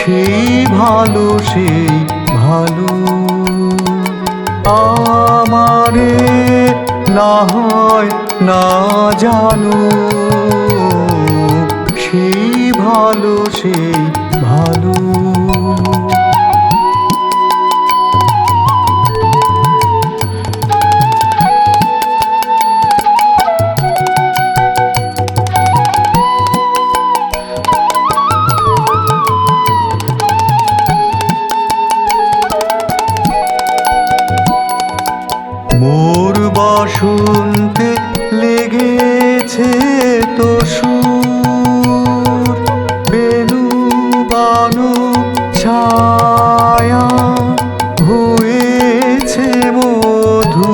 সেই ভালো সেই ভালো। আমারে না হয় না জানো সেই ভালো সেই ভালো। বানু ছায়া হয়েছে মধু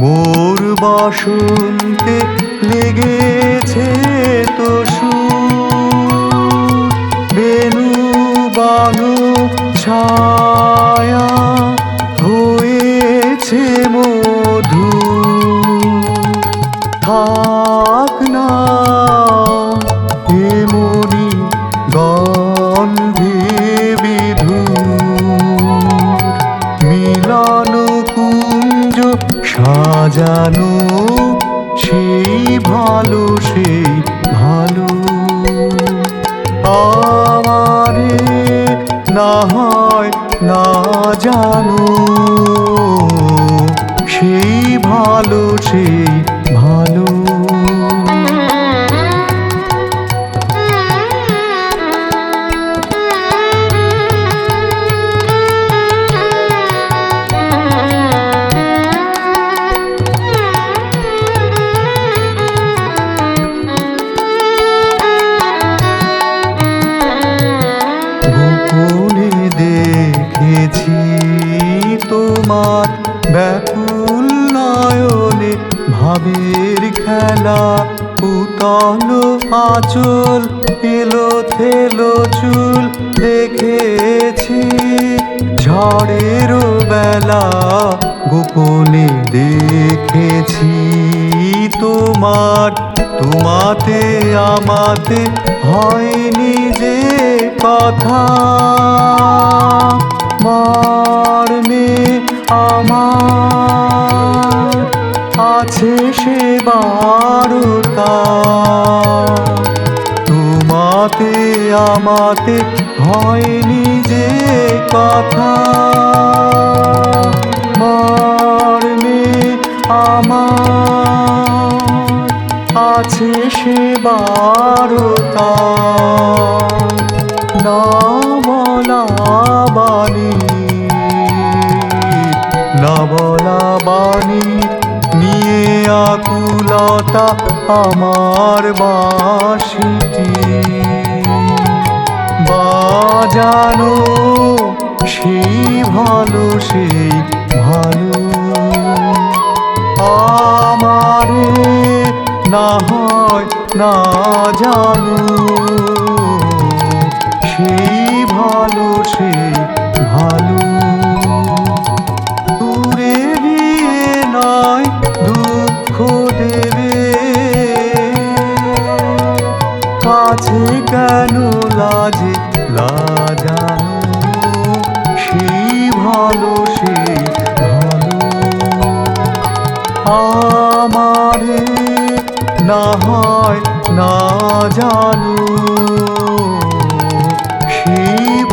মোর বসন্তে লেগেছে তো বেনু বানু ছায়া সাজানো সেই ভালো সেই ভালো। আমারে না হয় না জানো সেই ভালো সেই খেলা উতল আচল, এলো থেলো চুল দেখেছি। ঝড়েরও বেলা গোপনে দেখেছি তোমার। তোমাতে, আমাতে হয়নি যে কথা। মর্মে আমার আছে সে বারতা তোমাতে আমাতে হয়নি যে কথা। মর্মে আমার আছে সে বলা বাণী নিয়ে আকুলতা আমার বাসিটি। বাজানো সেই ভালো সেই ভালো। আমারে না হয় না জানো। না হয় না জানু। ভালো